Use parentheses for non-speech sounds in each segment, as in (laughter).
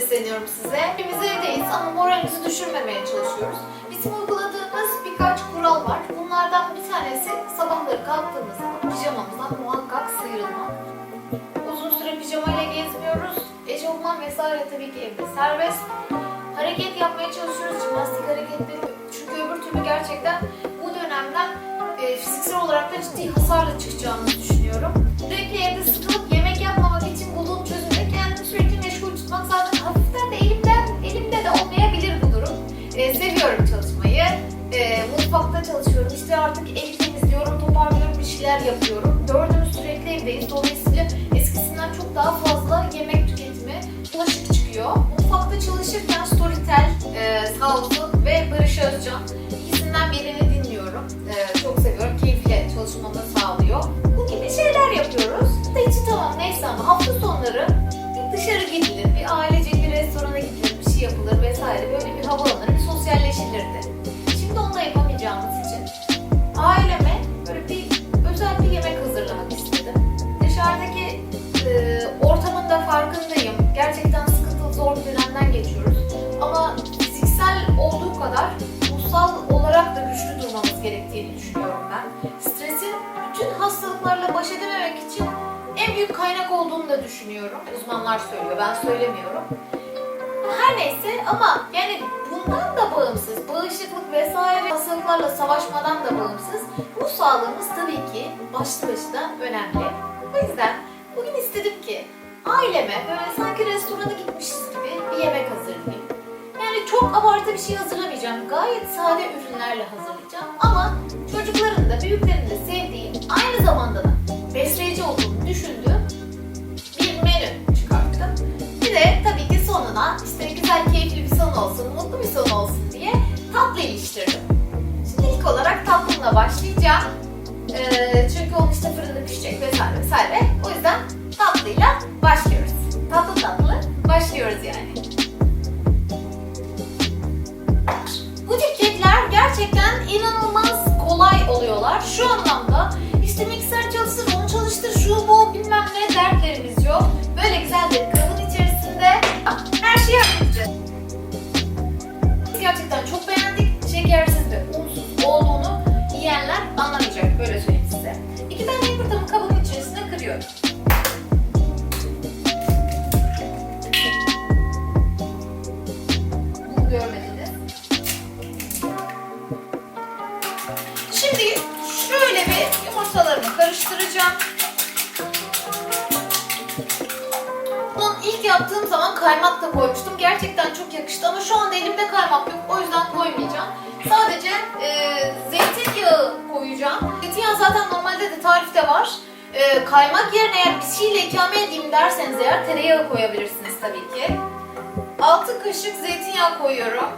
sesleniyorum size. Hepimiz evdeyiz ama moralimizi düşürmemeye çalışıyoruz. Bizim uyguladığımız birkaç kural var. Bunlardan bir tanesi sabahları kalktığımız zaman pijamamızdan muhakkak sıyrılma. Uzun süre pijamayla gezmiyoruz. Eşofman vesaire tabii ki evde serbest. Hareket yapmaya çalışıyoruz, jimnastik hareketleri. Çünkü öbür türlü gerçekten bu dönemden e, fiziksel olarak da ciddi hasarla çıkacağımızı düşünüyorum. Sürekli evde sıkılıp yemek yapmamak için bulduğum çözüm de kendimi sürekli meşgul tutmak. Zaten E, seviyorum çalışmayı. E, mutfakta çalışıyorum. İşte artık ev temizliyorum, toparlıyorum, bir şeyler yapıyorum. Dördümüz sürekli evdeyiz. Dolayısıyla eskisinden çok daha fazla yemek tüketimi, bulaşık çıkıyor. Mutfakta çalışırken Storytel, e, sağ olsun ve Barış Özcan ikisinden birini dinliyorum. E, çok seviyorum. Keyifle çalışmamı sağlıyor. Bu gibi şeyler yapıyoruz. Da içi tamam neyse ama hafta sonları bir dışarı gidilir, bir ailecek bir restorana gidilir, şey yapılır vesaire. Böyle bir havalanır, bir sosyalleşilirdi. Şimdi onu da yapamayacağımız için aileme böyle bir özel bir yemek hazırlamak istedim. Dışarıdaki e, ortamın da farkındayım. Gerçekten sıkıntılı zor bir dönemden geçiyoruz. Ama fiziksel olduğu kadar ruhsal olarak da güçlü durmamız gerektiğini düşünüyorum ben. Stresin bütün hastalıklarla baş edememek için en büyük kaynak olduğunu da düşünüyorum. Uzmanlar söylüyor, ben söylemiyorum. Her neyse ama yani bundan da bağımsız, bağışıklık vesaire hastalıklarla savaşmadan da bağımsız ruh sağlığımız tabii ki başlı başına önemli. O yüzden bugün istedim ki aileme böyle sanki restorana gitmişiz gibi bir yemek hazırlayayım. Yani çok abartı bir şey hazırlamayacağım. Gayet sade ürünlerle hazırlayacağım. Ama çocukların da büyüklerin de sevdiği, aynı zamanda da besleyici olduğunu düşündüğüm bir menü çıkarttım. Bir de tabii sonuna işte güzel keyifli bir son olsun, mutlu bir son olsun diye tatlı iliştirdim. Şimdi ilk olarak tatlımla başlayacağım. Ee, çünkü onun işte fırında pişecek vesaire vesaire. O yüzden tatlıyla başlıyoruz. Tatlı tatlı başlıyoruz yani. Bu tip kekler gerçekten inanılmaz kolay oluyorlar. Şu anlamda işte mikser çalıştır, onu çalıştır, şu bu bilmem ne dertlerimiz yok. Böyle güzel bir kabın içerisinde halledeceğiz. Biz gerçekten çok beğendik. Şekersiz ve unsuz olduğunu yiyenler anlamayacak. Böyle söyleyeyim size. İki tane yumurtamı kabın içerisine kırıyorum. Bunu görmediniz. Şimdi şöyle bir yumurtalarımı karıştıracağım. İlk yaptığım zaman kaymak da koymuştum. Gerçekten çok yakıştı ama şu anda elimde kaymak yok. O yüzden koymayacağım. Sadece e, zeytinyağı koyacağım. Zeytinyağı zaten normalde de tarifte var. E, kaymak yerine eğer bir şeyle ikame edeyim derseniz eğer tereyağı koyabilirsiniz tabii ki. 6 kaşık zeytinyağı koyuyorum.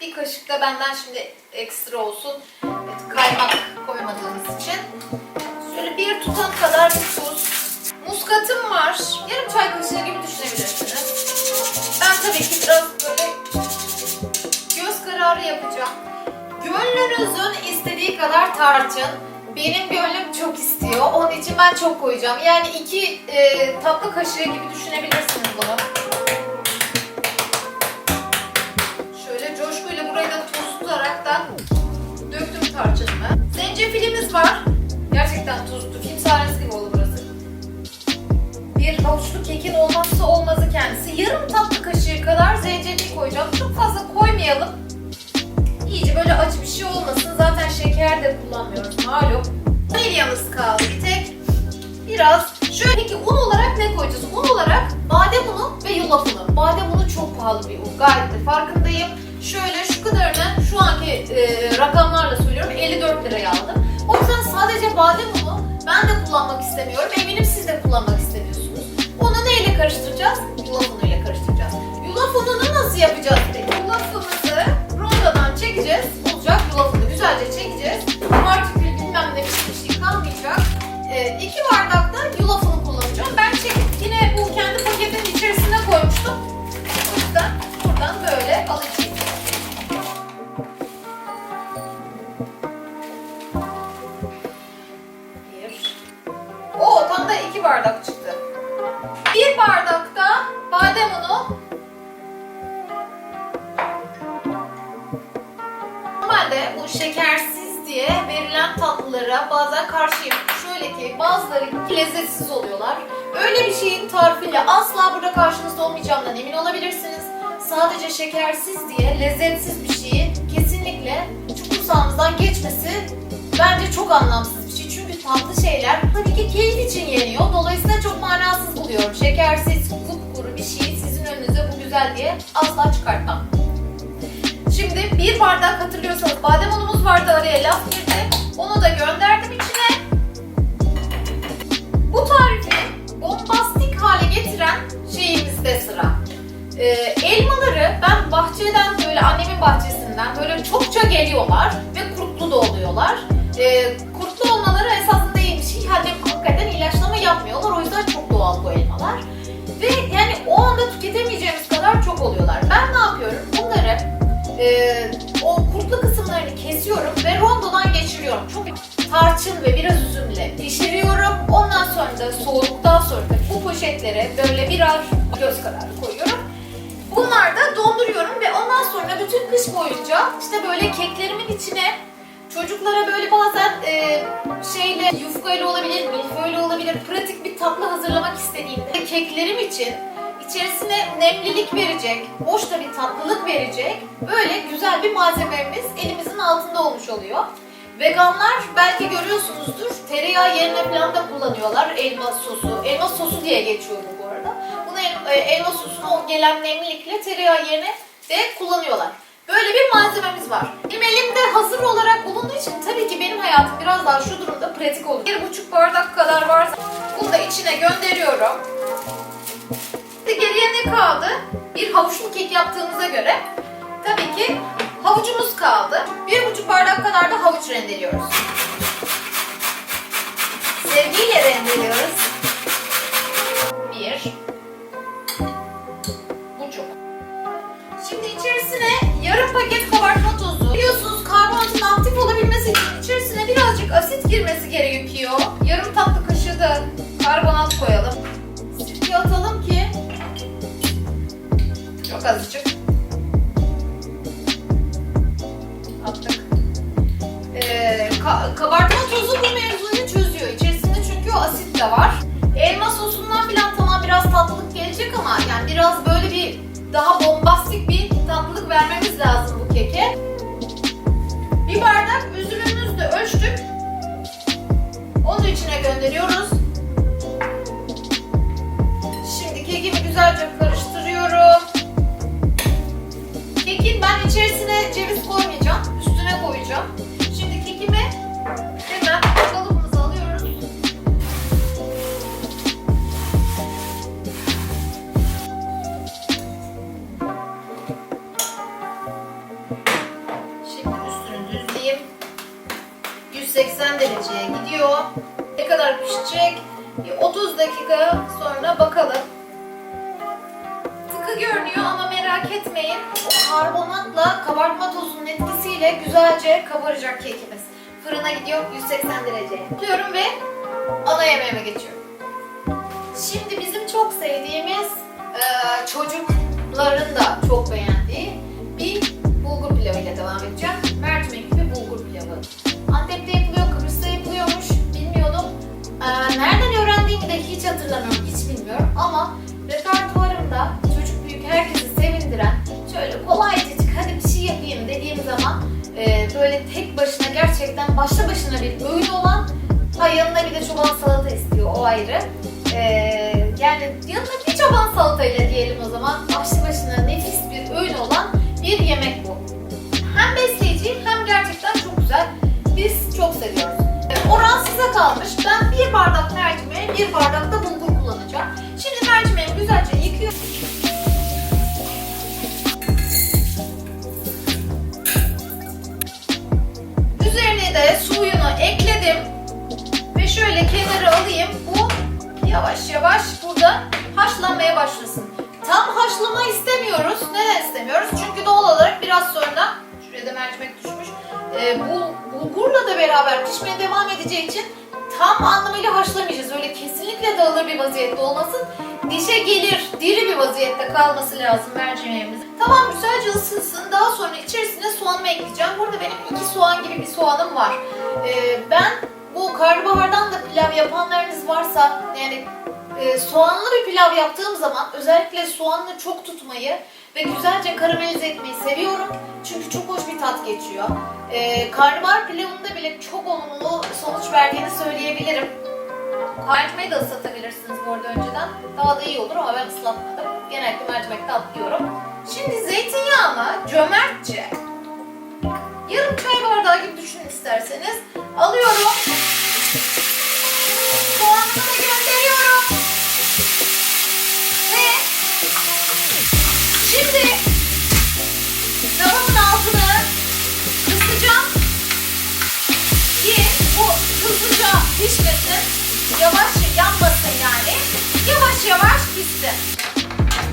Bir kaşık da benden şimdi ekstra olsun. Evet, kaymak koymadığımız için. Şöyle bir tutam kadar bir tuz. Muskatım var. Yarım çay kaşığı gibi düşünebilirsiniz. Ben tabii ki biraz böyle göz kararı yapacağım. Gönlünüzün istediği kadar tarçın. Benim gönlüm çok istiyor. Onun için ben çok koyacağım. Yani iki e, tatlı kaşığı gibi düşünebilirsiniz bunu. Şöyle coşkuyla burayı da tuz tutaraktan döktüm tarçınımı. Zencefilimiz var. Gerçekten tuzlu. Sahnesi gibi oldu burası. Bir havuçlu kekin olmazsa olmazı kendisi. Yarım tatlı kaşığı kadar zencefil koyacağım. Çok fazla koymayalım. İyice böyle acı bir şey olmasın. Zaten şeker de kullanmıyoruz malum. Vanilyamız kaldı bir tek. Biraz şöyle peki un olarak ne koyacağız? Un olarak badem unu ve yulaf unu. Badem unu çok pahalı bir un. Gayet de farkındayım. Şöyle şu kadarını şu anki e, rakamlarla söylüyorum 54 liraya aldım. O yüzden sadece badem unu ben de kullanmak istemiyorum. Eminim siz de kullanmak istemiyorsunuz. Onu neyle karıştıracağız? Yulaf unuyla karıştıracağız. Yulaf ununu nasıl yapacağız peki? Yulafımızı rondodan çekeceğiz. Olacak yulaf unu güzelce çekeceğiz. Partikül bilmem ne bir şey kalmayacak. E, iki bardak da yulaf unu kullanacağım. Ben çekip yine bu kendi paketinin içerisine koymuştum. O yüzden buradan böyle alacağım. Bardak. Bir bardakta badem bunu Normalde bu şekersiz diye verilen tatlılara bazen karşıyım. Şöyle ki bazıları lezzetsiz oluyorlar. Öyle bir şeyin tarifiyle asla burada karşınızda olmayacağımdan emin olabilirsiniz. Sadece şekersiz diye lezzetsiz bir şeyi kesinlikle çukursağınızdan geçmesi bence çok anlamsız tatlı şeyler tabii ki keyif için yeniyor. Dolayısıyla çok manasız buluyorum. Şekersiz, kupkuru bir şeyi sizin önünüze bu güzel diye asla çıkartmam. Şimdi bir bardak hatırlıyorsanız badem unumuz vardı araya laf girdi. Onu da gönderdim içine. Bu tarifi bombastik hale getiren şeyimizde sıra. Ee, elmaları ben bahçeden böyle annemin bahçesinden böyle çokça geliyorlar ve kurtlu da oluyorlar. Ee, kurtlu olmaları esasında iyi bir şey. Hadi hakikaten ilaçlama yapmıyorlar. O yüzden çok doğal bu elmalar. Ve yani o anda tüketemeyeceğimiz kadar çok oluyorlar. Ben ne yapıyorum? Bunları e, o kurtlu kısımlarını kesiyorum ve rondodan geçiriyorum. Çok tarçın ve biraz üzümle pişiriyorum. Ondan sonra da soğuduktan sonra da bu poşetlere böyle birer göz kararı koyuyorum. Bunlar da donduruyorum ve ondan sonra bütün kış boyunca işte böyle keklerimin içine çocuklara böyle bazen e, şeyle yufkayla olabilir, milföyle olabilir, pratik bir tatlı hazırlamak istediğimde keklerim için içerisine nemlilik verecek, hoş bir tatlılık verecek böyle güzel bir malzememiz elimizin altında olmuş oluyor. Veganlar belki görüyorsunuzdur tereyağı yerine falan da kullanıyorlar elma sosu. Elma sosu diye geçiyor bu arada. Bunu el- elma sosunu o gelen nemlilikle tereyağı yerine de kullanıyorlar. Böyle bir malzememiz var. Benim hazır olarak bulunduğu için tabii ki benim hayatım biraz daha şu durumda pratik olur. Bir buçuk bardak kadar varsa bunu da içine gönderiyorum. Şimdi geriye ne kaldı? Bir havuçlu kek yaptığımıza göre tabii ki havucumuz kaldı. Bir buçuk bardak kadar da havuç rendeliyoruz. Sevgiyle rendeliyoruz. Paket kabartma tozu. Biliyorsunuz karbonatın aktif olabilmesi için içerisine birazcık asit girmesi gerekiyor. Yarım tatlı kaşığı da karbonat koyalım. Sirke atalım ki çok azıcık. Attık. Ee, ka- kabartma tozu bu mevzuyu çözüyor. İçerisinde çünkü o asit de var. Elma sosundan filan tamam biraz tatlılık gelecek ama yani biraz böyle bir daha bombastik bir tatlılık vermemiz lazım bu keke. Bir bardak üzümümüzü de ölçtük. Onu içine gönderiyoruz. 180 dereceye. Yapıyorum ve ana yemeğime size kalmış. Ben bir bardak mercimeğe bir bardak da bulgur kullanacağım. Şimdi mercimeğimi güzelce yıkıyorum. Üzerine de suyunu ekledim. Ve şöyle kenara alayım. Bu yavaş yavaş burada haşlanmaya başlasın. Tam haşlama istemiyoruz. Neden istemiyoruz? Çünkü doğal olarak biraz sonra şuraya da mercimek düşmüş. E, bu bulgurla da beraber pişmeye devam edeceği için tam anlamıyla haşlamayacağız. Öyle kesinlikle dağılır bir vaziyette olmasın. Dişe gelir, diri bir vaziyette kalması lazım mercimeğimizin. Tamam güzelce ısınsın. Daha sonra içerisine soğanımı ekleyeceğim. Burada benim iki soğan gibi bir soğanım var. Ee, ben bu karnabahardan da pilav yapanlarınız varsa yani e, soğanlı bir pilav yaptığım zaman özellikle soğanlı çok tutmayı ve güzelce karamelize etmeyi seviyorum. Çünkü çok hoş bir tat geçiyor. E, karnabahar pilavında bile çok olumlu sonuç verdiğini söyleyebilirim. Mercimeği de ıslatabilirsiniz bu arada önceden. Daha da iyi olur ama ben ıslatmadım. Genellikle mercimekte atlıyorum. Şimdi zeytinyağımı cömertçe yarım çay bardağı gibi düşünün isterseniz alıyorum. Soğanımı da gönderiyorum. Ve şimdi tavamın altını kısacağım ki bu hızlıca pişmesin. Yavaş yanmasın yani. Yavaş yavaş pişsin.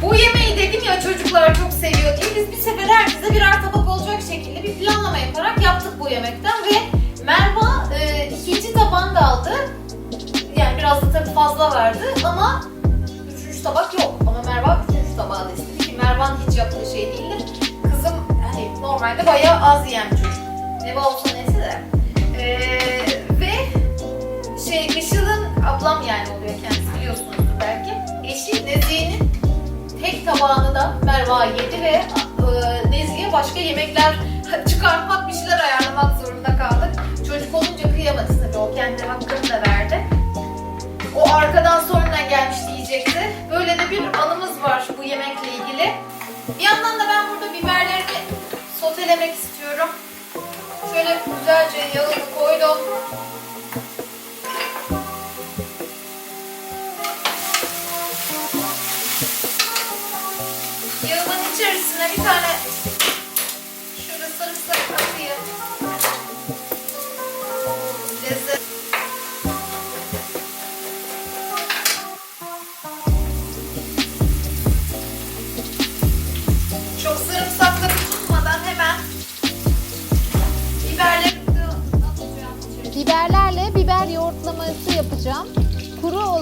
Bu yemeği dedim ya çocuklar çok seviyor diye biz bir sefer herkese birer tabak olacak şekilde bir planlama yaparak yaptık bu yemekten ve Merva e, ikinci tabağını da aldı. Yani biraz da tabii fazla vardı ama üçüncü tabak yok. Ama Merva üçüncü tabağı da istedi ki Mervan hiç yaptığı şey değildir. Kızım hani normalde bayağı az yiyen çocuk. Neva olsa neyse de. Ee, ve şey Işıl'ın ablam yani oluyor kendisi biliyorsunuzdur belki. Eşi Nezihe'nin tek tabağını da Merva yedi ve e, Nezih'e başka yemekler (laughs) çıkartmak, bir şeyler ayarlamak zorunda kaldık. Çocuk olunca kıyamadı tabii o kendi hakkını da verdi. O arkadan sonradan gelmişti yiyecekti. Böyle de bir anımız var bu yemekle ilgili. Bir yandan da ben burada biberlerimi sotelemek istiyorum. Şöyle güzelce yağını koydum.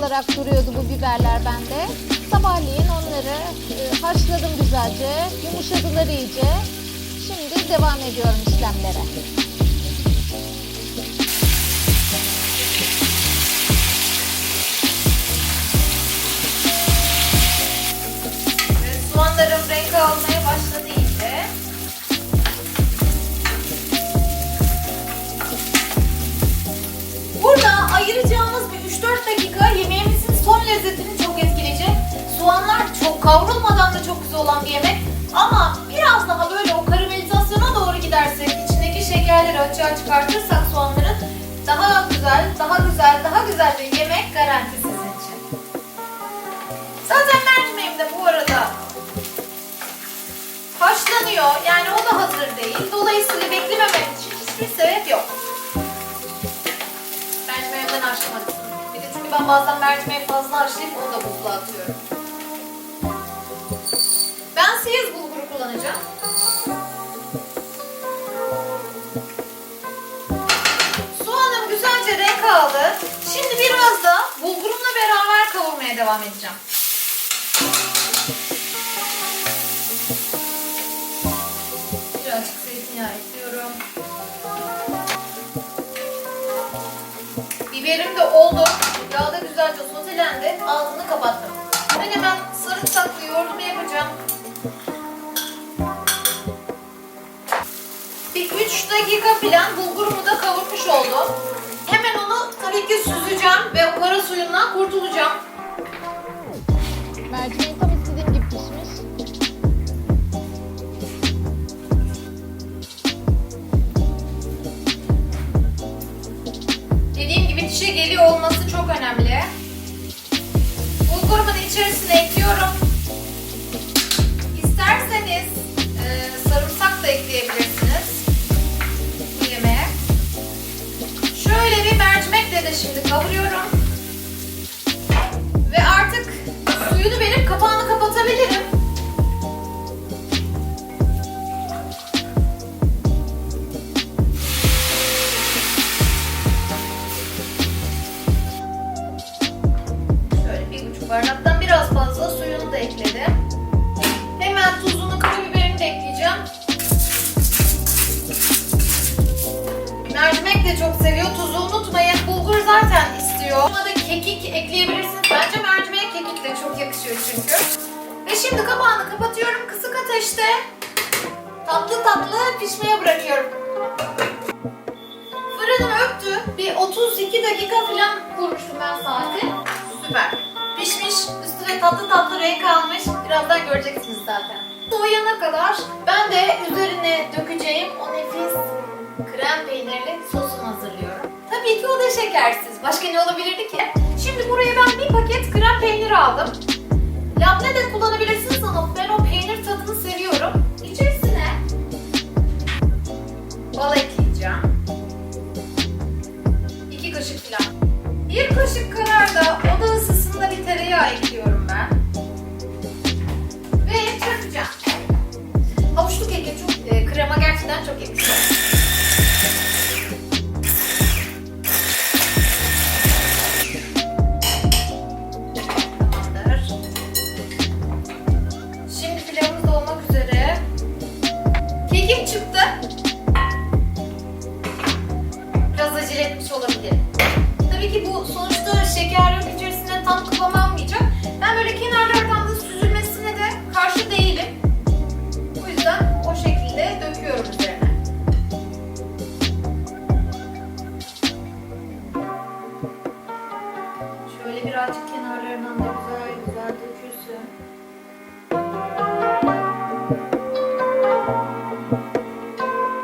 Olarak duruyordu bu biberler bende. Sabahleyin onları e, haşladım güzelce. Yumuşadılar iyice. Şimdi devam ediyorum işlemlere. Soğanlarım renk almaya başladı iyice. Burada ayıracağımız bir 3-4 dakika yemeğimizin son lezzetini çok etkileyecek. Soğanlar çok kavrulmadan da çok güzel olan bir yemek. Ama biraz daha böyle o karamelizasyona doğru gidersek, içindeki şekerleri açığa çıkartırsak soğanların daha güzel, daha güzel, daha güzel bir yemek garanti sizin için. Zaten mercimeğim de bu arada haşlanıyor. Yani o da hazır değil. Dolayısıyla beklememem için hiçbir sebep yok. Mercimeğimden haşlamadım. Çünkü ben bazen mercimeği fazla haşlayıp onu da buzluğa atıyorum. Ben siyaz bulguru kullanacağım. Soğanım güzelce renk aldı. Şimdi biraz da bulgurumla beraber kavurmaya devam edeceğim. Birazcık zeytinyağı ekliyorum. Biberim de oldu. Yağ da güzelce sotelendi. Ağzını kapattım. Ben hemen sarımsaklı yoğurdumu yapacağım. Bir 3 dakika falan bulgurumu da kavurmuş oldum. Hemen onu tabii ki süzeceğim ve o kara suyundan kurtulacağım. Geliyor olması çok önemli. Bulgurumun içerisine ekliyorum. İsterseniz e, sarımsak da ekleyebilirsiniz bu yemeğe. Şöyle bir mercimekle de şimdi kavuruyorum. Da ekledim. Hemen tuzunu, karabiberini de ekleyeceğim. Mercimek de çok seviyor. Tuzu unutmayın. Bulgur zaten istiyor. Buna da kekik ekleyebilirsiniz. Bence mercimeğe kekik de çok yakışıyor çünkü. Ve şimdi kapağını kapatıyorum. Kısık ateşte tatlı tatlı pişmeye bırakıyorum. Fırınım öptü. Bir 32 dakika falan kurmuştum ben saati. Süper. Pişmiş, üstüne tatlı tatlı renk almış. Birazdan göreceksiniz zaten. Soğuyana kadar ben de üzerine dökeceğim o nefis krem peynirli sosunu hazırlıyorum. Tabii ki o da şekersiz. Başka ne olabilirdi ki? Şimdi buraya ben bir paket krem peynir aldım. Labne de kullanabilirsiniz ama ben o peynir tadını seviyorum. İçerisine bal ekleyeceğim. İki kaşık falan. Bir kaşık kadar da oda ısısında bir tereyağı ekliyorum ben.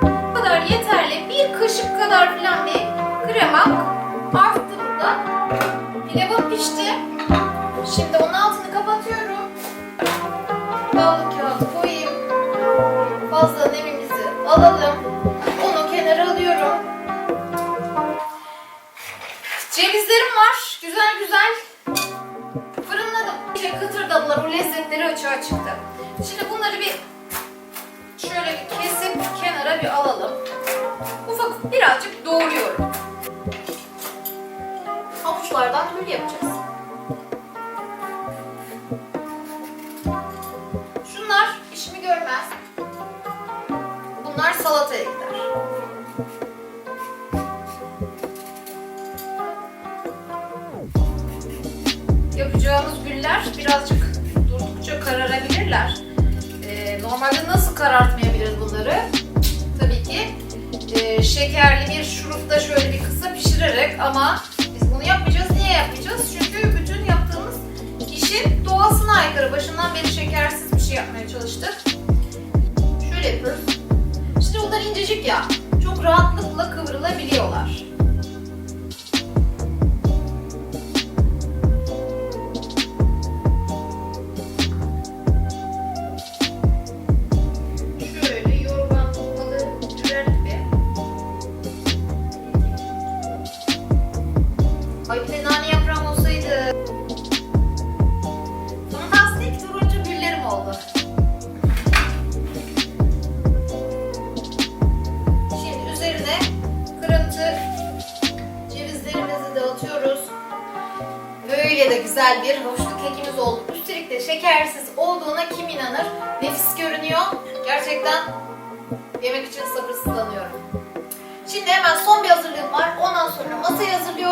Bu kadar yeterli. Bir kaşık kadar falan bir krema arttı burada. Pilavım pişti. Şimdi onun altını kapatıyorum. Birazcık doğruyorum. Havuçlardan gül yapacağız. Şunlar işimi görmez. Bunlar salataya gider. Yapacağımız güller birazcık durdukça kararabilirler. Ee, normalde nasıl karartmayabiliriz bunları? Şekerli bir şurupta şöyle bir kısa pişirerek ama biz bunu yapmayacağız. Niye yapmayacağız? Çünkü bütün yaptığımız işin doğasına aykırı. Başından beri şekersiz bir şey yapmaya çalıştık. Şöyle yapıyoruz. Şimdi bunlar incecik ya. Çok rahatlıkla kıvrılabiliyorlar.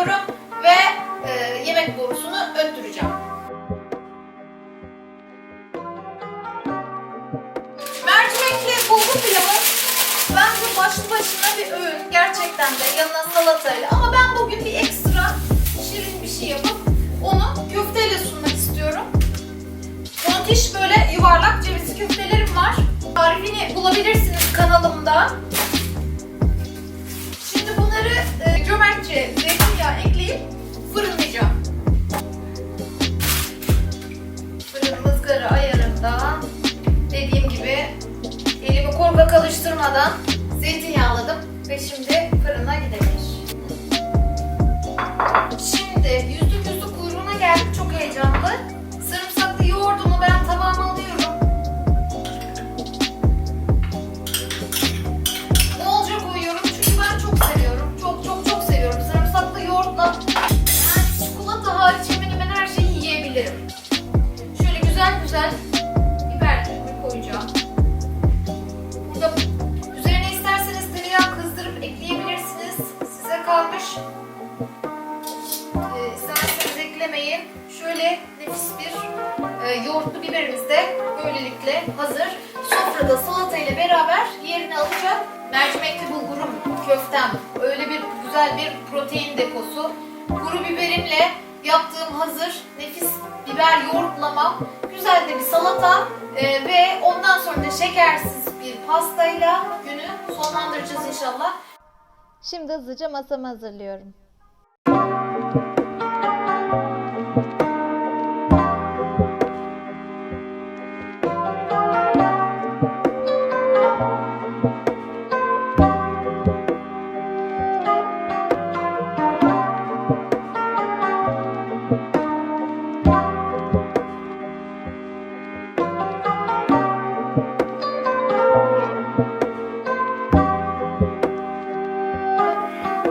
Hazırlıyorum ve e, yemek borusunu öttüreceğim. Mercimekli bulgur pilavı bence başlı başına bir öğün. Gerçekten de yanına salatayla. Ama ben bugün bir ekstra şirin bir şey yapıp onu köfteyle sunmak istiyorum. Tontiş böyle yuvarlak cevizli köftelerim var. Tarifini bulabilirsiniz kanalımda. Cömertçe zeytinyağı ekleyip fırınlayacağım. Fırın ızgara ayarında dediğim gibi elimi korkak alıştırmadan zeytinyağladım ve şimdi fırına gidebilir. Öyle bir güzel bir protein deposu. Kuru biberimle yaptığım hazır nefis biber yoğurtlama, güzel de bir salata e, ve ondan sonra da şekersiz bir pastayla günü sonlandıracağız inşallah. Şimdi hızlıca masamı hazırlıyorum.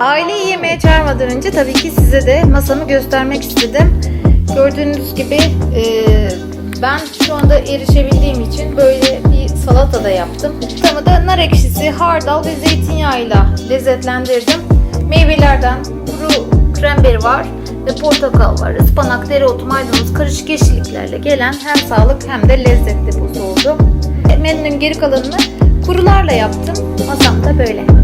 Aileyi yemeğe çağırmadan önce tabii ki size de masamı göstermek istedim. Gördüğünüz gibi e, ben şu anda erişebildiğim için böyle bir salata da yaptım. Tamı da nar ekşisi, hardal ve zeytinyağıyla lezzetlendirdim. Meyvelerden kuru kremberi var ve portakal var. Ispanak, dereotu, maydanoz karışık yeşilliklerle gelen hem sağlık hem de lezzet deposu oldu. Menünün geri kalanını kurularla yaptım. Masam da böyle.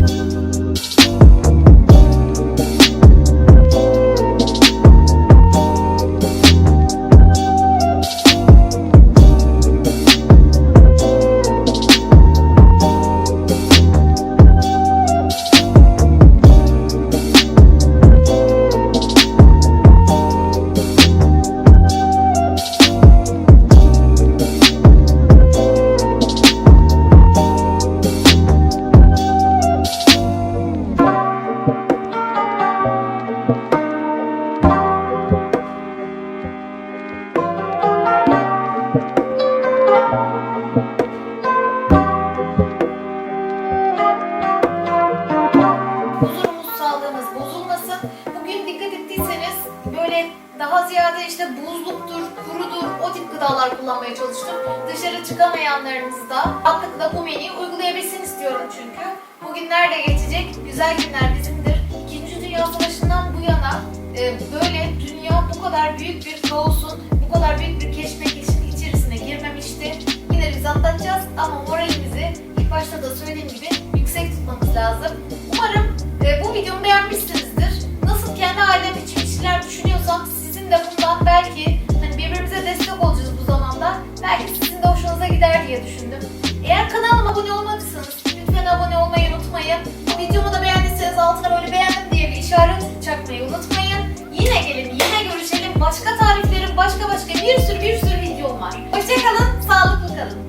İstiyorum çünkü. Bugünler de geçecek, güzel günler bizimdir. İkinci Dünya Savaşı'ndan bu yana e, böyle dünya bu kadar büyük bir kaosun, bu kadar büyük bir keşmekeşin içerisine girmemişti. Yine biz atlatacağız ama moralimizi ilk başta da söylediğim gibi yüksek tutmamız lazım. Umarım e, bu videomu beğenmişsinizdir. Nasıl kendi ailem için bir şeyler düşünüyorsam sizin de bundan belki hani birbirimize destek olacağız bu zamanda. Belki sizin de hoşunuza gider diye düşündüm. Eğer kanalıma abone olmadıysanız lütfen abone olmayı unutmayın. Videomu da beğendiyseniz altına böyle beğendim diye bir işaret çakmayı unutmayın. Yine gelin, yine görüşelim. Başka tariflerim, başka başka bir sürü bir sürü videom var. Hoşçakalın, sağlıklı